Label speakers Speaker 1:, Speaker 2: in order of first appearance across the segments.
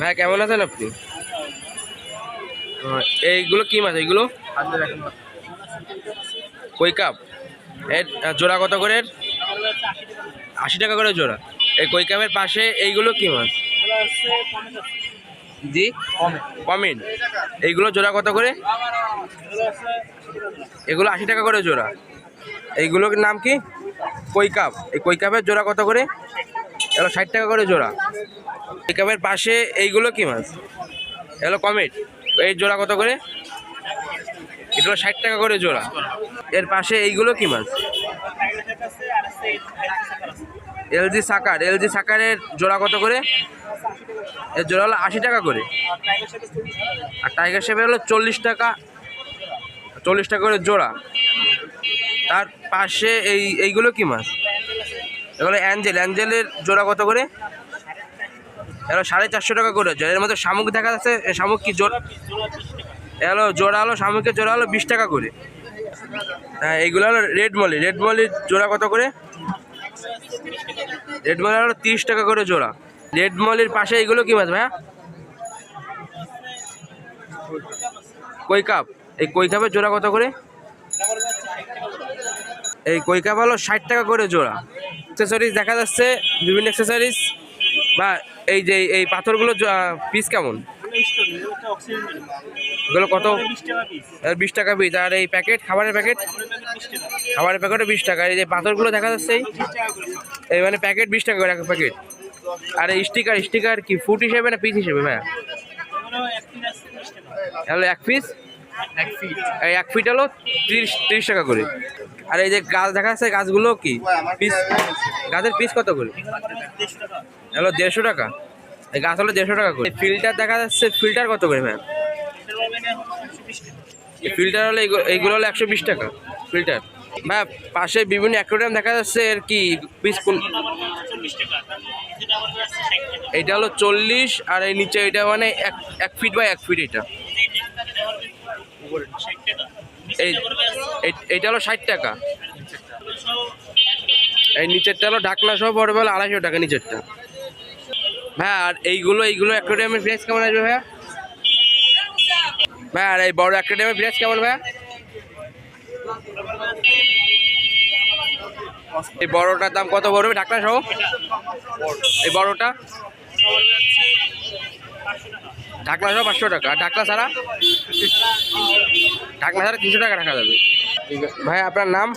Speaker 1: ভাই, কেমন আছেন আপনি? এইগুলো কি মাছ? এইগুলো? কই কাপ? এর জোড়া কত করে? আশি টাকা করে জোড়া। এই কই কাপের পাশে এইগুলো কি মাছ? জি? কমেন এইগুলো জোড়া কত করে? এগুলো আশি টাকা করে জোড়া। এইগুলোর নাম কি? কই কাপ। এই কই কাপের জোড়া কত করে? এগুলো ষাট টাকা করে জোড়া। কাপের পাশে এইগুলো কি মাছ? এগুলো কমেট। এই জোড়া কত করে? এগুলো ষাট টাকা করে জোড়া। এর পাশে এইগুলো কি মাছ? এলজি সাকার। এলজি সাকারের জোড়া কত করে? এর জোড়া হলো আশি টাকা করে। আর টাইগার শেপের হলো চল্লিশ টাকা। চল্লিশ টাকা করে জোড়া। তার পাশে এই, এইগুলো কি মাছ? এগুলো অ্যাঞ্জেল অ্যাঞ্জেলের জোড়া কত করে? এগুলো সাড়ে চারশো টাকা করে। জোড়া এর মধ্যে শামুক দেখা যাচ্ছে শামুক কি জোড়া? এগুলো জোড়া হলো, শামুকের জোড়া হলো বিশ টাকা করে। হ্যাঁ এইগুলো হলো রেড মলি রেড মলির জোড়া কত করে? রেড মলি হলো তিরিশ টাকা করে জোড়া। রেড মলির পাশে এইগুলো কি মাছ ভাইয়া? কই কাপ এই কই কাপের জোড়া কত করে? এই কই কাপ হলো ষাট টাকা করে জোড়া। অ্যাক্সেসরিজ দেখা যাচ্ছে বিভিন্ন অ্যাক্সেসরিজ বা এই যে এই পাথরগুলো পিস কেমন? এগুলো কত? বিশ টাকা পিস আর এই প্যাকেট খাবারের প্যাকেট খাবারের প্যাকেটও বিশ টাকা। এই যে পাথরগুলো দেখা যাচ্ছে এই? মানে প্যাকেট বিশ টাকা করে এক প্যাকেট আর এই স্টিকার স্টিকার কি ফুট হিসেবে না পিস হিসেবে ভাইয়া? হলো এক পিস এক এই এক ফিট হলো তিরিশ তিরিশ টাকা করে। আর এই যে গাছ দেখা যাচ্ছে, গাছগুলো কি? পিস গাছের পিস কত করে? হলো দেড়শো টাকা। এই গাছ হলো দেড়শো টাকা করে। ফিল্টার দেখা যাচ্ছে ফিল্টার কত করে ম্যাম ফিল্টার হলো এইগু- এইগুলো হলো একশো বিশ টাকা ফিল্টার ম্যাম পাশে বিভিন্ন অ্যাকোরিয়াম দেখা যাচ্ছে, এর কি পিস কোন এটা হলো চল্লিশ, আর এই নিচে এটা মানে এক এক ফিট বাই এক ফিট এটা। এই, এই- এইটা হলো ষাট টাকা। এই নিচেরটা হলো ঢাকনা সহ পড়বে হলো আড়াইশো টাকা নিচেরটা। ভাই, আর এইগুলো এইগুলো অ্যাকোরিয়ামের প্রাইস কেমন আসবে ভাইয়া? ভাই, আর এই বড় অ্যাকোরিয়ামের প্রাইস কেমন ভাইয়া? এই বড়টার দাম কত পড়বে ঢাকনা সহ? এই বড়টা? ঢাকনা সহ পাঁচশো টাকা। আর ঢাকনা ছাড়া? ঢাকনা ছাড়া তিনশো টাকা রাখা যাবে। ভাই, আপনার নাম?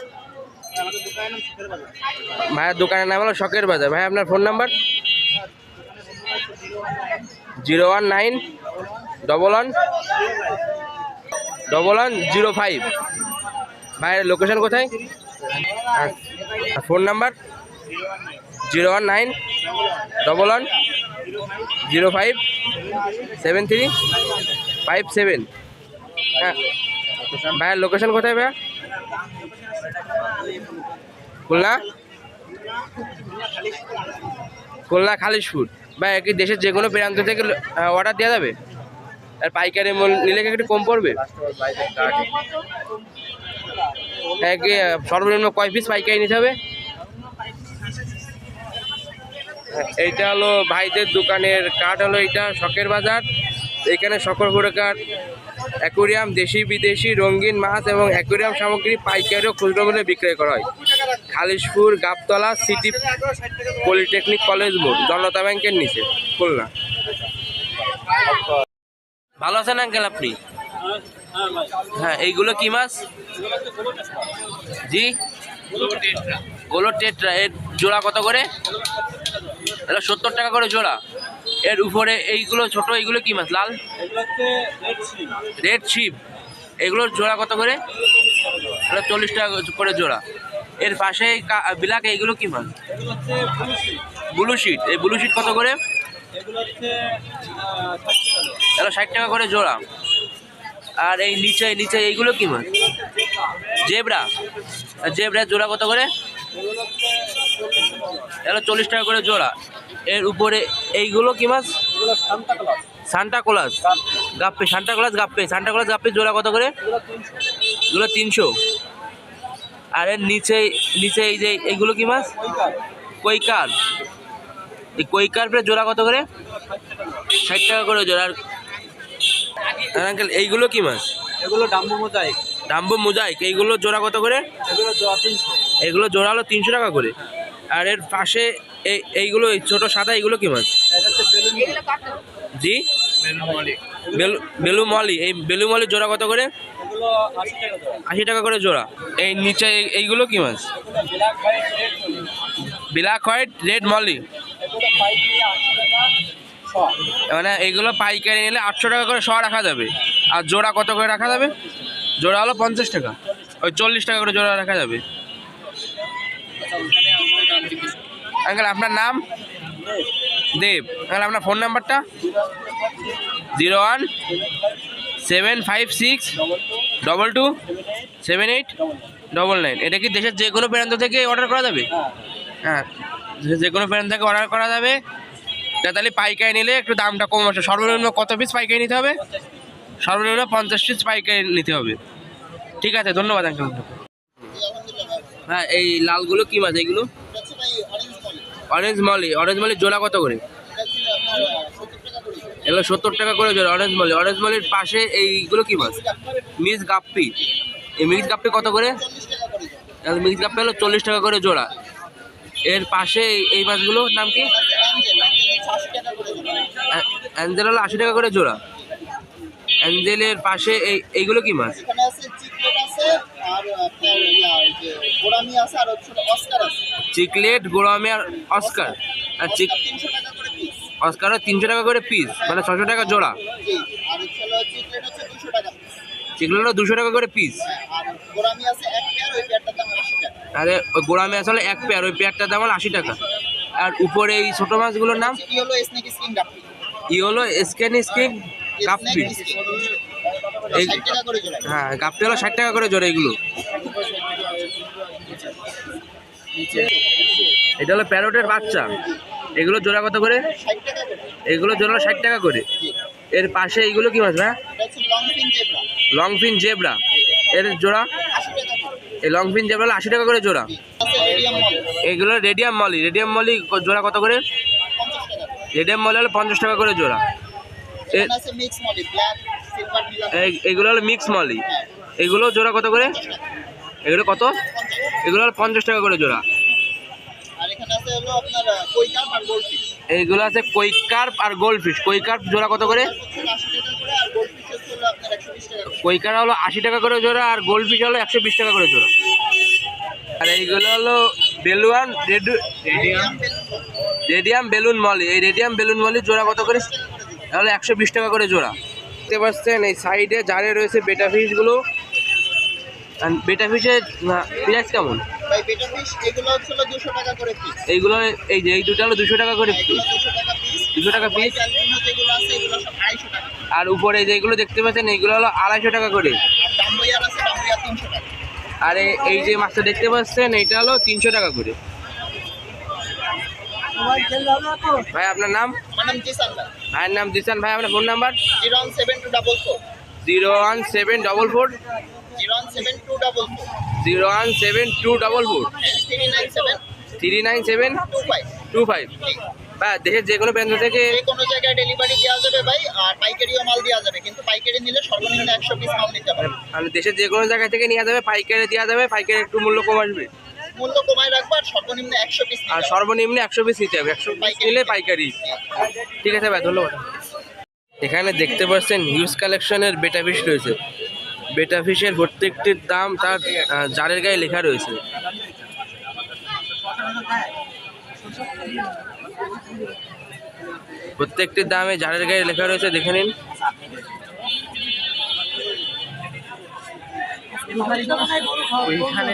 Speaker 1: ভাইয়ের দোকানের নাম হলো শখের বাজার। ভাই, আপনার phone number? Zero one nine double one double one zero five. ভাইয়ের লোকেশন কোথায়? Phone number? Zero one nine double one zero five seven three five seven. হ্যাঁ। ভাইয়ের লোকেশন কোথায় ভাইয়া? খুলনা? খুলনা খালিশপুর। ভাই, কি দেশের যে কোনো প্রান্ত থেকে অর্ডার দেওয়া যাবে? আর পাইকারি নিলে কি একটু কম পড়বে? হ্যাঁ সর্বনিম্ন কয় পিস পাইকারি নিতে হবে? এইটা হলো ভাইদের দোকানের কাঠ হলো এটা শখের বাজার। এখানে সকল প্রকার অ্যাকোরিয়াম, দেশি বিদেশি রঙিন মাছ এবং অ্যাকোরিয়াম সামগ্রী, পাইকারি ও খুচরো মূল্যে বিক্রয় করা হয়। Khalishpur, Gabtala, city polytechnic college মোড়, জনতা ব্যাংকের নিচে, খুলনা। ভালো আছেন, আঙ্কেল আপনি? হ্যাঁ এইগুলো কি মাছ? জি? গোলো টেট্রা এর জোড়া কত করে? এটা সত্তর টাকা করে জোড়া। এর উপরে এইগুলো ছোট এইগুলো কি মাছ? লাল? রেড শিপ এগুলোর জোড়া কত করে? এটা চল্লিশ টাকা করে জোড়া। এর পাশে বিলাক এইগুলো কি মাছ? ব্লু শিট এই ব্লু শিট কত করে? এটা ষাট টাকা করে। জোড়া। আর এই নিচে নিচে এইগুলো কি মাছ? জেবরা। আর জেবরার জোড়া কত করে? এটা চল্লিশ টাকা করে জোড়া। এর উপরে এইগুলো কি মাছ? Santa Claus guppy Santa Claus guppy. Santa Claus guppy জোড়া কত করে? এগুলো তিনশো। আর এর নিচে নিচে এই যে এইগুলো কি মাছ? কৈকার। এই কৈকার জোড়া কত করে? ষাট টাকা করে জোড়া। আর আর আঙ্কেল এইগুলো কি মাছ?
Speaker 2: এগুলো ডাম্বু মোজাইক।
Speaker 1: Dumbo mosaic. এইগুলো জোড়া কত করে?
Speaker 2: এগুলো জোড়া তিনশো।
Speaker 1: এগুলো জোড়া হলো তিনশো টাকা করে। আর এর পাশে এই, এইগুলো, এই ছোটো সাদা এইগুলো কি মাছ? জি? বেলু মলি এই বেলু মলি জোড়া কত করে?
Speaker 2: আশি টাকা
Speaker 1: করে জোড়া। এই নিচে, এই- এইগুলো কি মাছ?
Speaker 2: Black white, red
Speaker 1: molly. মানে এইগুলো পাইকারি নিলে আটশো টাকা করে শ রাখা যাবে। আর জোড়া কত করে রাখা যাবে? জোড়া হলো পঞ্চাশ টাকা। ওই চল্লিশ টাকা করে জোড়া রাখা যাবে। আঙ্কেল, আপনার নাম? দেব। আঙ্কেল, আপনার phone number? Zero one seven five six double two seven eight double nine. এটা কি দেশের যে কোনো প্রান্ত থেকে অর্ডার করা যাবে?
Speaker 2: হ্যাঁ
Speaker 1: যে- যে কোনো প্রান্ত থেকে অর্ডার করা যাবে। এটা তাহলে পাইকারি নিলে একটু দামটা কম আসে সর্বনিম্ন কত পিস পাইকারি নিতে হবে? সর্বনিম্ন পঞ্চাশ পিস পাইকারি নিতে হবে। ঠিক আছে, ধন্যবাদ আঙ্কেল। হ্যাঁ এই লালগুলো কি মাছ? এইগুলো? অরেঞ্জ মলি অরেঞ্জ মলি জোড়া কত করে? এগুলো সত্তর টাকা করে জোড়া অরেঞ্জ মলি অরেঞ্জ মলির পাশে এইগুলো কি মাছ? মিক্স গাপ্পি। এই মিক্স গাপ্পি কত করে? মিক্স গাপ্পি হলো চল্লিশ টাকা করে জোড়া। এর পাশে এই- এই মাছগুলোর নাম কি? অ্যাঞ্জেল হলো আশি টাকা করে জোড়া। অ্যাঞ্জেলের পাশে এই, এইগুলো কি মাছ?
Speaker 3: গোড়ামি আছে আর হচ্ছে অস্কার আছে।
Speaker 1: চিকলেট গোড়ামি আর অস্কার আর চিক
Speaker 3: তিনশো টাকা করে পিস
Speaker 1: অস্কারও তিনশো টাকা করে পিস মানে ছশো টাকা জোড়া।
Speaker 3: হলো
Speaker 1: চিকলেটও দুশো টাকা করে পিস
Speaker 3: আর ওই টাকা।
Speaker 1: আরে ওই গোড়ামি আসলে এক পেয়ার ওই পেয়ারটার দাম হলো আশি টাকা। আর উপরে এই ছোটো মাছগুলোর নাম?
Speaker 3: ই হলো গাপ্পি
Speaker 1: হলো স্ক্যান
Speaker 3: করে জোড়া।
Speaker 1: হ্যাঁ কাপ্পি হলো ষাট টাকা করে জোড়া এগুলো। এটা হলো প্যারোটের বাচ্চা। এগুলো জোড়া কত করে? এগুলো জোড়া ষাট টাকা করে। এর পাশে এইগুলো কি মাছ
Speaker 3: এটা লং ফিন জেব্রা।
Speaker 1: এর জোড়া? এই লং ফিন জেবরা আশি টাকা করে জোড়া। এইগুলো রেডিয়াম মলি। রেডিয়াম মলি জোড়া কত করে? রেডিয়াম মলি হলো পঞ্চাশ টাকা করে জোড়া। এ-
Speaker 3: এখানে আছে মিক্স মলি ব্ল্যাক সিলভার মিলা
Speaker 1: এই- এইগুলো হলো মিক্স মলি। এগুলো জোড়া কত করে? এগুলো কত? এগুলো হলো পঞ্চাশ টাকা করে জোড়া।
Speaker 3: গোল্ডফিশ।
Speaker 1: এইগুলো আছে কৈকার্প আর গোল্ড ফিশ কৈকার্প জোড়া কত করে?
Speaker 3: গোল্ডফিশ
Speaker 1: কৈকার হলো আশি টাকা করে জোড়া আর গোল্ড ফিশ হলো একশো বিশ টাকা করে জোড়া। আর এইগুলো হলো balloon red
Speaker 3: medium
Speaker 1: radium balloon molly. এই রেডিয়াম বেলুন মলি জোড়া কত করে? তাহলে একশো বিশ টাকা করে জোড়া। দেখতে পাচ্ছেন এই সাইডে জারে রয়েছে বেটা ফিশগুলো আর বেটা ফিশের প্রাইস কেমন?
Speaker 3: ভাই বেটা ফিশ এগুলো হচ্ছে হলো দুশো টাকা করে পিস
Speaker 1: এইগুলো এই যে এই দুটো হলো দুশো টাকা করে
Speaker 3: পিস
Speaker 1: দুশো টাকা পিস
Speaker 3: যেগুলো আছে এগুলো সব আড়াইশো টাকা
Speaker 1: আর উপরে যেগুলো দেখতে পাচ্ছেন এইগুলো হলো আড়াইশো টাকা করে।
Speaker 3: আর ডাম্বইয়ার আছে ডাম্বইয়ার তিনশো টাকা।
Speaker 1: আর এই যে মাছটা দেখতে পাচ্ছেন এইটা হলো তিনশো টাকা করে। ভাই আপনার নাম?
Speaker 3: আমার নাম জিসান ভাই।
Speaker 1: ভাইয়ের নাম দিশান ভাই আপনার phone number
Speaker 3: zero one seven two double four.
Speaker 1: Zero one seven double four.
Speaker 3: Zero one seven two double four.
Speaker 1: Zero one seven two double four.
Speaker 3: Three nine seven
Speaker 1: three nine seven
Speaker 3: two five
Speaker 1: two five বা দেশের যে কোনো প্রান্ত থেকে
Speaker 3: যে কোনো জায়গায় delivery দেওয়া যাবে ভাই আর পাইকারিও মাল দেওয়া যাবে কিন্তু পাইকারি নিলে সর্বনিম্ন একশো পিস মাল নিতে হবে।
Speaker 1: মানে দেশের যে কোনো জায়গা থেকে নেওয়া যাবে পাইকারি দেওয়া যাবে পাইকারি একটু মূল্য কম আসবে।
Speaker 3: মূল্য কমায় রাখব আর সর্বনিম্ন একশো পিস
Speaker 1: আর সর্বনিম্ন একশো পিস নিতে হবে একশো পিস নিলে পাইকারি। ঠিক আছে ভাই ধন্যবাদ। এখানে দেখতে পাচ্ছেন হিউজ কালেকশনের বেটা ফিশ রয়েছে। বেটা ফিশের প্রত্যেকটির দাম তার জারের গায়ে লেখা রয়েছে। প্রত্যেকটির দামে জারের গায়ে লেখা রয়েছে, দেখে নিন।
Speaker 2: ওইখানে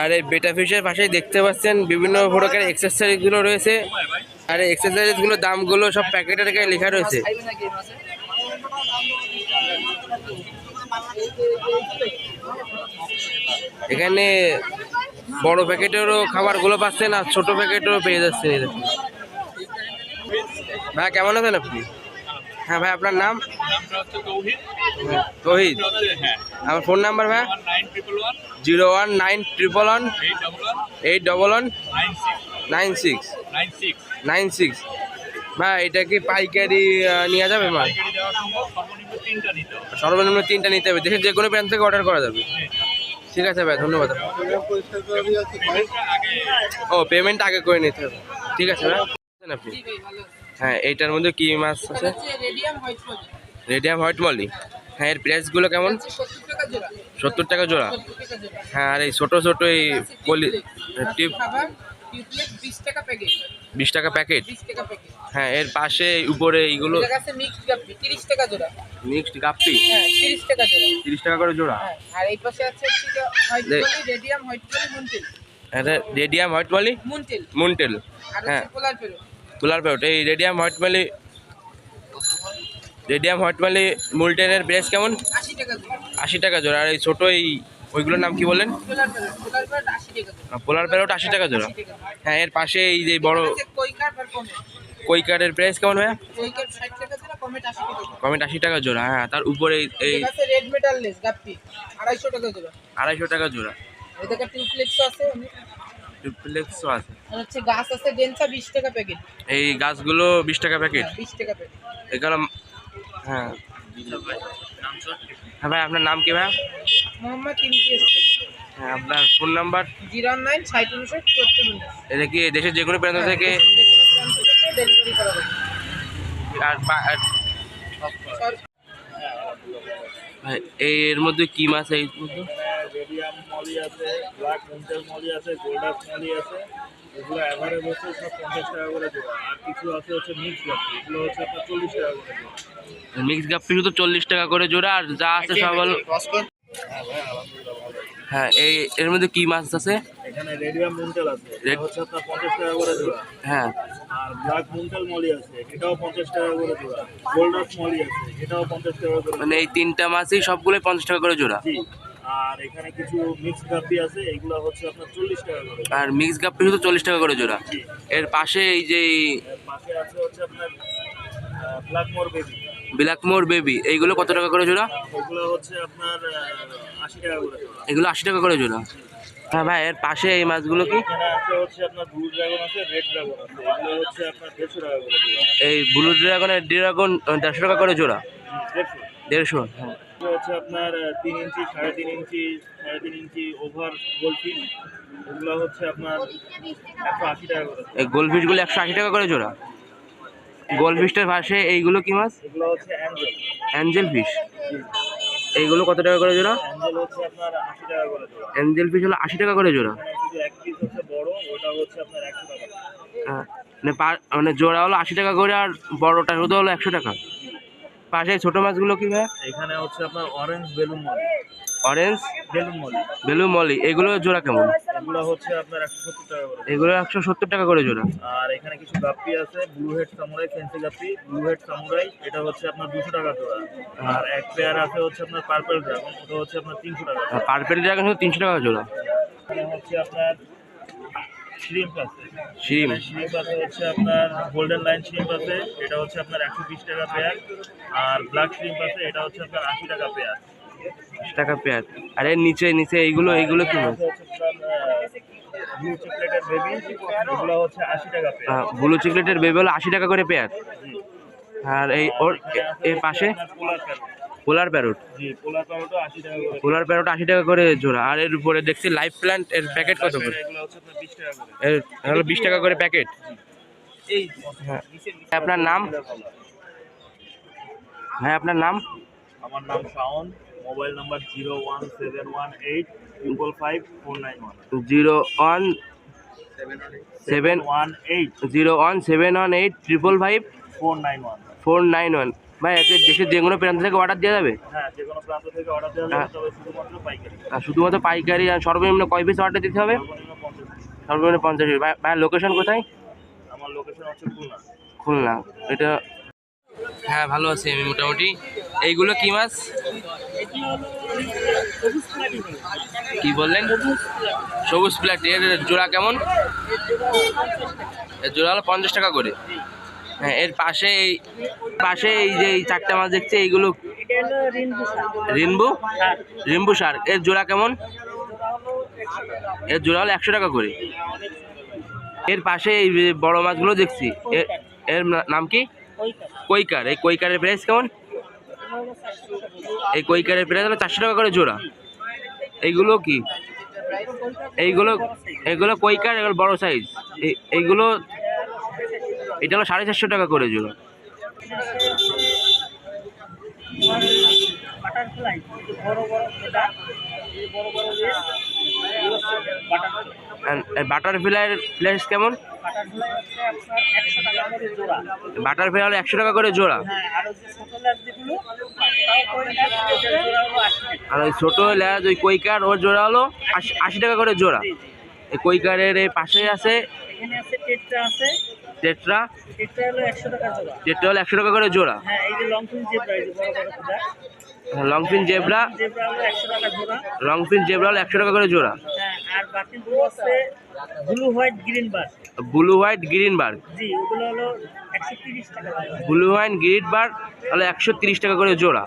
Speaker 1: আর এই বেটা ফিশের পাশেই দেখতে পাচ্ছেন বিভিন্ন প্রকারের এক্সারসাইজগুলো রয়েছে। আর এই এক্সারসাইজগুলোর দামগুলো সব প্যাকেটে রেখে লেখা রয়েছে। এখানে বড় প্যাকেটেরও খাবারগুলো পাচ্ছেন আর ছোট প্যাকেটেরও পেয়ে যাচ্ছেন। ভাই, কেমন আছেন আপনি? হ্যাঁ ভাই আপনার নাম? তহিদ। আমার ফোন নাম্বার ভাই? Zero one nine triple one eight double one nine six. Nine six. ভাই এটা কি পাইকারি নেওয়া যাবে মা সর্বনিম্ন তিনটা নিতে হবে দেশের যে কোনো ব্র্যান্ড থেকে অর্ডার করা যাবে। ঠিক আছে ভাই ধন্যবাদ। ও পেমেন্ট আগে করে নিতে হবে। ঠিক আছে ভাই। আপনি? হ্যাঁ এইটার মধ্যে কি মাছ আছে?
Speaker 4: রেডিয়াম হোয়াইট
Speaker 1: মলি হ্যাঁ এর প্রাইসগুলো কেমন?
Speaker 4: সত্তর টাকা জোড়া।
Speaker 1: হ্যাঁ আর এই ছোটো ছোটো এই পলি টিপ
Speaker 4: বিশ টাকা প্যাকেট
Speaker 1: হ্যাঁ এর পাশে উপরে এইগুলো
Speaker 4: মিক্সড গাপ্পি তিরিশ টাকা হ্যাঁ তিরিশ টাকা
Speaker 1: করে জোড়া?
Speaker 4: হ্যাঁ আর এই পাশে আছে radium white
Speaker 1: radium molly
Speaker 4: moontail.
Speaker 1: Moontail. হ্যাঁ।
Speaker 4: পোলার
Speaker 1: পেউট। এই radium white molly radium white molly মুলটেনের price কেমন?
Speaker 4: আশি টাকা জোড়া।
Speaker 1: আর এই ছোটো এই ওইগুলোর নাম কি বলেন?
Speaker 4: পোলার
Speaker 1: প্যারোট আশি টাকা জোড়া। হ্যাঁ এর পাশে এই যে বড় কৈকারের প্রাইস কেমন ভাইয়া? কমেন্ট আশি টাকা জোড়া। হ্যাঁ তার উপরে এই-
Speaker 4: আড়াইশো টাকা জোড়া।
Speaker 1: আড়াইশো টাকা জোড়া। ডুপ্লেক্সও আছে।
Speaker 4: হচ্ছে গাছ আছে ডেনসা বিশ টাকা প্যাকেট।
Speaker 1: এই গাছগুলো বিশ টাকা প্যাকেট?
Speaker 4: বিশ টাকা প্যাকেট।
Speaker 1: এগুলো হ্যাঁ। হ্যাঁ ভাই আপনার নাম কি ভাই?
Speaker 4: মোহাম্মদ ইমতি এসছে
Speaker 1: হ্যাঁ আপনার ফোন নাম্বার?
Speaker 4: জিরো নাইন ষাট উনষাট চুয়াত্তর
Speaker 1: এটা কি দেশের যে কোনো প্রান্ত থেকে?
Speaker 4: যে কোনো প্রান্ত থেকে ডেলিভারি করা
Speaker 1: আর এর মধ্যে কি মাছ এই মধ্যে?
Speaker 5: মলি আছে ব্ল্যাক মুন্টেল মলি আছে গোল্ডাস মলি আছে এগুলো অ্যাভারেজ হচ্ছে সব পঞ্চাশ টাকা করে জোড়া। আর কিছু আছে হচ্ছে মিক্স গাপ্পি এগুলো হচ্ছে আপনার চল্লিশ টাকা করে জোড়া।
Speaker 1: মিক্স গাপ্পি শুধু চল্লিশ টাকা করে জোড়া আর যা আছে সব হলো হ্যাঁ এই এর মধ্যে কি মাছ আছে?
Speaker 5: এখানে রেডিয়াম মুন্টেল আছে এটা
Speaker 1: রেড-
Speaker 5: হচ্ছে আপনার পঞ্চাশ টাকা করে জোড়া।
Speaker 1: হ্যাঁ।
Speaker 5: আর ব্ল্যাক মুন্টেল মলি আছে এটাও পঞ্চাশ টাকা করে জোড়া। গোল্ডাস মলি আছে এটাও পঞ্চাশ টাকা করে
Speaker 1: মানে এই তিনটা মাছই সবগুলোই পঞ্চাশ টাকা করে জোড়া?
Speaker 5: জি। আর এখানে কিছু মিক্স গাপ্পি আছে এগুলো হচ্ছে আপনার চল্লিশ টাকা করে
Speaker 1: আর মিক্স গাপ্পি শুধু চল্লিশ টাকা করে জোড়া। এর পাশে এই যে
Speaker 5: পাশে আছে হচ্ছে আপনার ব্ল্যাক মোর বেবি
Speaker 1: এইগুলো কত টাকা করে জোড়া?
Speaker 5: হচ্ছে আপনার আশি টাকা করে
Speaker 1: এগুলো আশি টাকা করে জোড়া। হ্যাঁ ভাই এর পাশে এই মাছগুলো কি?
Speaker 5: এগুলো
Speaker 1: এই ব্লু ড্রাগনের ড্রাগন দেড়শো টাকা করে জোড়া।
Speaker 5: দেড়শো।
Speaker 1: হ্যাঁ।
Speaker 5: এগুলো হচ্ছে আপনার তিন ইঞ্চি সাড়ে তিন ইঞ্চি সাড়ে তিন ইঞ্চি ওভার গোলফিশ এগুলো হচ্ছে আপনার একশো আশি টাকা করে।
Speaker 1: এই গোলফিশগুলো একশো আশি টাকা করে জোড়া? গোলফিশটার পাশে এইগুলো কি মাছ?
Speaker 5: এগুলো হচ্ছে অ্যাঞ্জেল
Speaker 1: অ্যাঞ্জেল ফিশ এইগুলো কত টাকা করে জোড়া?
Speaker 5: অ্যাঞ্জেল হচ্ছে আপনার আশি টাকা করে জোড়া।
Speaker 1: অ্যাঞ্জেল ফিশ হলো আশি টাকা করে জোড়া।
Speaker 5: এক পিস হচ্ছে বড় ওটা হচ্ছে আপনার একশো টাকা
Speaker 1: হ্যাঁ, মানে মানে জোড়া হলো আশি টাকা করে আর বড়টা শুধু হলো একশো টাকা। পাশে ছোটো মাছগুলো কি ভাই?
Speaker 5: এখানে হচ্ছে আপনার orange balloon molly.
Speaker 1: Orange
Speaker 5: balloon molly.
Speaker 1: Balloon molly এগুলো জোড়া কেমন?
Speaker 5: এগুলো হচ্ছে আপনার একশো সত্তর টাকা করে
Speaker 1: এগুলো একশো সত্তর টাকা করে জোড়া।
Speaker 5: আর এখানে কিছু গাপ্পি আছে blue head samurai fancy guppy blue head samurai এটা হচ্ছে আপনার দুশো টাকা জোড়া। আর এক পেয়ার আছে হচ্ছে আপনার পার্পল ড্রাগন ওটা হচ্ছে আপনার তিনশো টাকা জোড়া।
Speaker 1: পার্পেল ড্রাগন শুধু তিনশো টাকা জোড়া।
Speaker 5: এখানে হচ্ছে আপনার শ্রিম্প আছে।
Speaker 1: শিম
Speaker 5: শ্রিম্প আছে হচ্ছে আপনার গোল্ডেন লাইন শ্রিম্প আছে এটা হচ্ছে আপনার একশো বিশ টাকা পেয়ার আর ব্ল্যাক শ্রিম্প আছে এটা হচ্ছে আপনার আশি টাকা পেয়ার
Speaker 1: টাকা পেয়ার আর এর নিচে নিচে এইগুলো এইগুলো কি মাছ
Speaker 5: ব্লু চকলেটের বেবি হচ্ছে আশি টাকা পেয়ার
Speaker 1: ব্লু চকলেটের বেবি হলো আশি টাকা করে পেয়ার আর এই ওর এর পাশে?
Speaker 5: পোলার প্যারোট
Speaker 1: পোলার প্যারোট
Speaker 5: আশি টাকা করে
Speaker 1: পোলার প্যারোট আশি টাকা করে জোড়া আর এর উপরে দেখছি লাইফ প্ল্যান্ট এর প্যাকেট কত করে এর হলো বিশ টাকা করে প্যাকেট হ্যাঁ আপনার নাম হ্যাঁ আপনার নাম
Speaker 5: আমার নাম Shaon mobile number zero one seven one eight triple five four nine one
Speaker 1: zero one seven
Speaker 5: one eight
Speaker 1: zero one seven one eight triple five
Speaker 5: four nine one
Speaker 1: four nine one ভাই দেশের যে কোনো প্রান্ত থেকে order দেওয়া যাবে?
Speaker 5: হ্যাঁ
Speaker 1: হ্যাঁ।
Speaker 5: শুধুমাত্র পাইকারি।
Speaker 1: আর শুধুমাত্র পাইকারি আর সর্বনিম্ন কয় পিস অর্ডার দিতে হবে?
Speaker 5: সর্বনিম্ন পঞ্চাশ পিস
Speaker 1: ভাই লোকেশন কোথায়?
Speaker 5: আমার লোকেশন হচ্ছে খুলনা।
Speaker 1: খুলনা। এটা হ্যাঁ ভালো আছি আমি মোটামুটি। এইগুলো কি মাছ? কি বললেন? সবুজ প্লাট এর জোড়া কেমন? এর জোড়া হলো পঞ্চাশ টাকা করে। এর পাশে পাশে এই যে এই চারটা মাছ দেখছি, এইগুলো রিম্বু রিম্বু সার এর জোড়া কেমন? এর জোড়া হলো একশো টাকা করে। এর পাশে এই বড় মাছগুলো দেখছি। এর নাম কি? কৈকার। এই কৈকারের প্রাইস কেমন? এই কৈকারের প্রাইস হলো চারশো টাকা করে জোড়া। এইগুলো কি? এইগুলো এগুলো কৈকার, এগুলো বড় সাইজ এইগুলো এটা হলো সাড়ে চারশো টাকা করে জোড়া। বাটারফ্লাইয়ের প্রাইস কেমন?
Speaker 2: বাটারফ্লাই
Speaker 1: হলো একশো টাকা করে জোড়া।
Speaker 2: আর ওই ছোটো
Speaker 1: ল্যাজ, ওই কৈকার, ওর জোড়া হলো আশি টাকা করে জোড়া। এই কৈকারের পাশে আছে।
Speaker 2: টেট্রা
Speaker 1: টেট্রা
Speaker 2: হলো একশো টাকা
Speaker 1: করে জোড়া।
Speaker 2: হ্যাঁ এই যে লং ফিন জেব্রা এই যে বড় বড় খুদা
Speaker 1: লংফিন জেব্রা।
Speaker 2: জেব্রা হলো একশো টাকা
Speaker 1: লংফিন জেব্রা হলো একশো টাকা করে জোড়া।
Speaker 2: হ্যাঁ আর বাকিগুলো আছে blue white green bar.
Speaker 1: Blue white green barb
Speaker 2: জি ওগুলো হলো টাকা
Speaker 1: ব্লু হোয়াইট গ্রিন বার্গ হলো একশো তিরিশ টাকা করে জোড়া।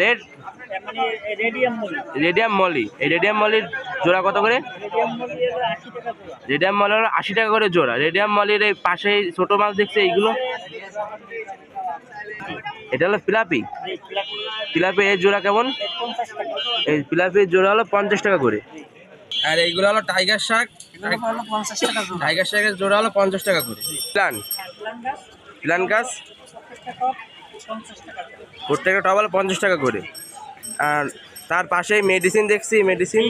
Speaker 1: রেড?
Speaker 2: রেডিয়াম মলি
Speaker 1: এই রেডিয়াম মলির জোড়া কত করে?
Speaker 2: রেডিয়াম মলি হলো আশি টাকা
Speaker 1: করে জোড়া। রেডিয়াম মলির এই পাশে ছোটো মাছ দেখছে এইগুলো? এটা হলো পিলাপি
Speaker 2: পিলাপি
Speaker 1: এর জোড়া কেমন? এই পিলাপির জোড়া হলো পঞ্চাশ টাকা করে। আর এইগুলো হলো টাইগার শাক টাইগার শাকের জোড়া। হলো পঞ্চাশ টাকা করে। প্লান প্লান গাছ
Speaker 2: প্রত্যেকটা
Speaker 1: হলো পঞ্চাশ টাকা করে। আর তার পাশেই মেডিসিন দেখছি মেডিসিন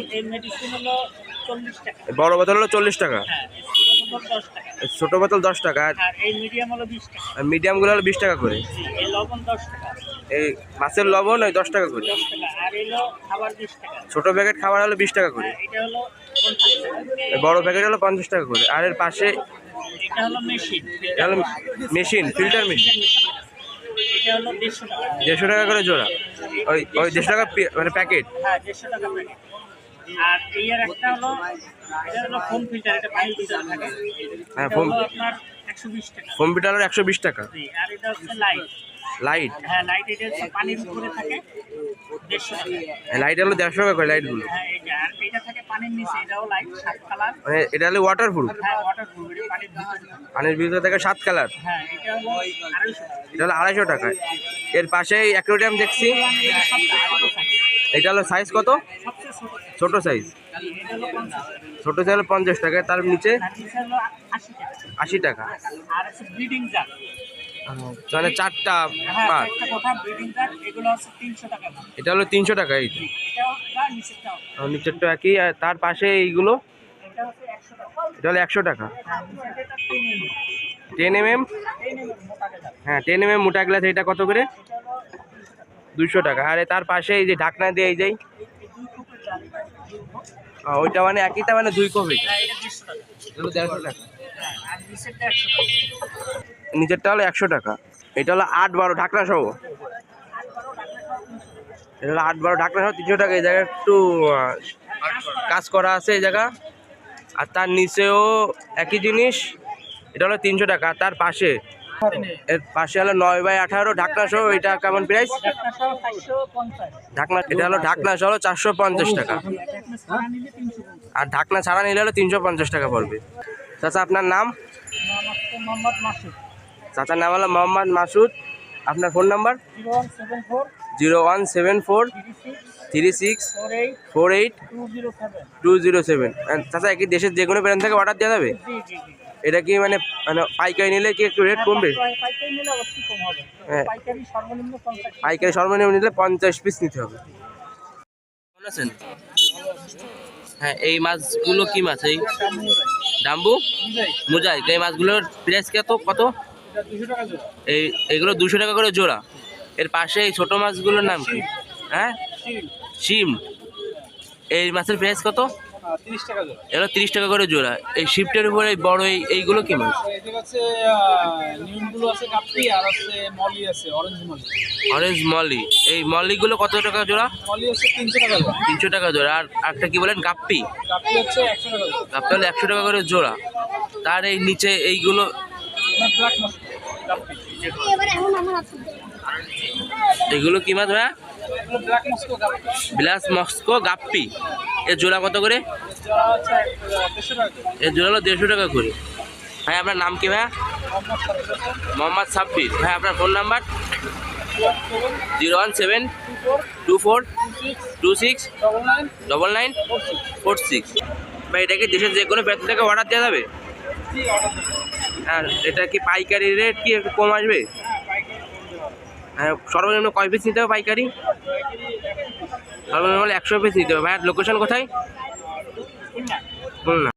Speaker 1: বড় বোতল হলো চল্লিশ টাকা।
Speaker 2: হ্যাঁ ছোটো বোতল দশ টাকা।
Speaker 1: ছোট বোতল দশ টাকা আর
Speaker 2: আর মিডিয়াম হলো বিশ টাকা।
Speaker 1: মিডিয়ামগুলো হলো বিশ টাকা করে।
Speaker 2: এই
Speaker 1: মাছের লবণ ওই দশ টাকা করে। ছোট প্যাকেট খাবার হলো বিশ টাকা করে।
Speaker 2: হ্যাঁ
Speaker 1: বড় প্যাকেট হলো পঞ্চাশ টাকা করে। আর এর পাশে
Speaker 2: মেশিন
Speaker 1: এটা হলো মেশিন ফিল্টার মেশিন
Speaker 2: দেড়শো টাকা।
Speaker 1: করে জোড়া। ওই ওই দেড়শো টাকা মানে প্যাকেট?
Speaker 2: হ্যাঁ দেড়শো টাকা প্যাকেট। আর এই একটা হলো এটা হলো ফোম ফিল্টার এটা পানি ফিল্টার থাকে।
Speaker 1: হ্যাঁ,
Speaker 2: আপনার টাকা।
Speaker 1: ফোম ফিটার হলো টাকা।
Speaker 2: জি, আর এটা হচ্ছে লাইট
Speaker 1: লাইট
Speaker 2: হ্যাঁ লাইট এটা হচ্ছে পানির উপরে থাকে।
Speaker 1: লাইট হলো দেড়শো টাকা করে লাইটগুলো
Speaker 2: হ্যাঁ এটা আর এটা থাকে পানির নিচে এটাও লাইট সাত
Speaker 1: মানে এটা হলো ওয়াটার প্রুফ
Speaker 2: হ্যাঁ পানির ভিতরে থাকে।
Speaker 1: পানির ভিতরে থাকে সাত কালার
Speaker 2: হ্যাঁ এটা হলো আড়াইশো টাকা।
Speaker 1: এটা হলো আড়াইশো টাকা। এর পাশেই অ্যাকোরিয়াম দেখছি।
Speaker 2: এটা
Speaker 1: হলো সাইজ কত?
Speaker 2: ছোট
Speaker 1: সাইজ ছোট সাইজ হলো পঞ্চাশ টাকা তার নিচে
Speaker 2: আশি টাকা। আর ব্রিডিং জার
Speaker 1: মানে চারটা
Speaker 2: হ্যাঁ দাম।
Speaker 1: এটা হলো তিনশো টাকা এই নিচেরটা একই আর তার পাশে এইগুলো?
Speaker 2: এটা
Speaker 1: হলো একশো টাকা। Ten M M
Speaker 2: M M
Speaker 1: হ্যাঁ টেন এম এম মোটা গ্লাস এটা কত করে? দুশো টাকা। আর তার পাশে এই যে ঢাকনা দিয়ে এই যাই ওইটা মানে একইটা মানে দুই কপি?
Speaker 2: হ্যাঁ দেড়শো টাকা। নিচেরটা
Speaker 1: হলো একশো টাকা। এটা হলো আট বারো ঢাকনা সহ। এটা হলো আট বারো ঢাকনা সহ, তিনশো টাকা। এই জায়গায় একটু কাজ করা আছে এই জায়গা। আর তার নিচেও একই জিনিস। এটা হলো তিনশো টাকা। তার পাশে, এর পাশে হলো নয় বাই আঠারো ঢাকনা সহ। এটা কেমন প্রাইস ঢাকনা, এটা হলো ঢাকনা সহ চারশো পঞ্চাশ টাকা। আর ঢাকনা ছাড়া নিলে হলো তিনশো পঞ্চাশ টাকা পড়বে। চাচা, আপনার নাম
Speaker 2: নাম? মোহাম্মদ মাসুদ।
Speaker 1: চাচার নাম হলো মোহাম্মদ মাসুদ। আপনার phone number?
Speaker 2: Zero one seven four. Three six four eight two zero seven.
Speaker 1: চাচা কি দেশের যে কোনো ব্র্যান্ড থেকে অর্ডার দেওয়া যাবে? এটা কি মানে মানে পাইকারি নিলে কি একটু রেট কমবে? হ্যাঁ।
Speaker 2: পাইকারি সর্বনিম্ন
Speaker 1: নিলে পঞ্চাশ পিস নিতে হবে। আছেন? হ্যাঁ এই মাছগুলো কি মাছ? এই ডাম্বু মোজাইক এই মাছগুলোর প্রাইস কত কত? এই, এগুলো দুশো টাকা করে জোড়া। এর পাশে এই ছোট মাছগুলোর নাম কি? হ্যাঁ? শিম। এই মাছের প্রাইস কত? এগুলো তিরিশ টাকা করে জোড়া। এই শিফটের উপরে বড় এই, এইগুলো কি মাছ?
Speaker 2: অরেঞ্জ মলি
Speaker 1: এই মলিগুলো কত টাকা জোড়া?
Speaker 2: তিনশো টাকা জোড়া।
Speaker 1: আর একটা কি বলেন? গাপ্পি। গাপ্পি হলে একশো টাকা করে জোড়া। তার এই নিচে এইগুলো এগুলো কি মাছ ভাইয়া বিলাস মস্কো গাপ্পি। এর জোড়া কত করে? এর জোড়া হলো দেড়শো টাকা করে। ভাই, আপনার নাম কি ভাইয়া
Speaker 2: মোহাম্মদ
Speaker 1: সাব্বির। ভাই, আপনার phone number? Zero one seven
Speaker 2: two four
Speaker 1: two
Speaker 2: six double nine four six.
Speaker 1: ভাই, এটা কি দেশের যে কোনো প্রান্ত থেকে অর্ডার দেওয়া যাবে? আর এটা কি পাইকারি রেট কি একটু কম আসবে? হ্যাঁ সর্বনিম্ন কয় পিস নিতে হবে পাইকারি? সর্বনিম্ন একশো পিস নিতে হবে। ভাই লোকেশন কোথায়? খুলনা।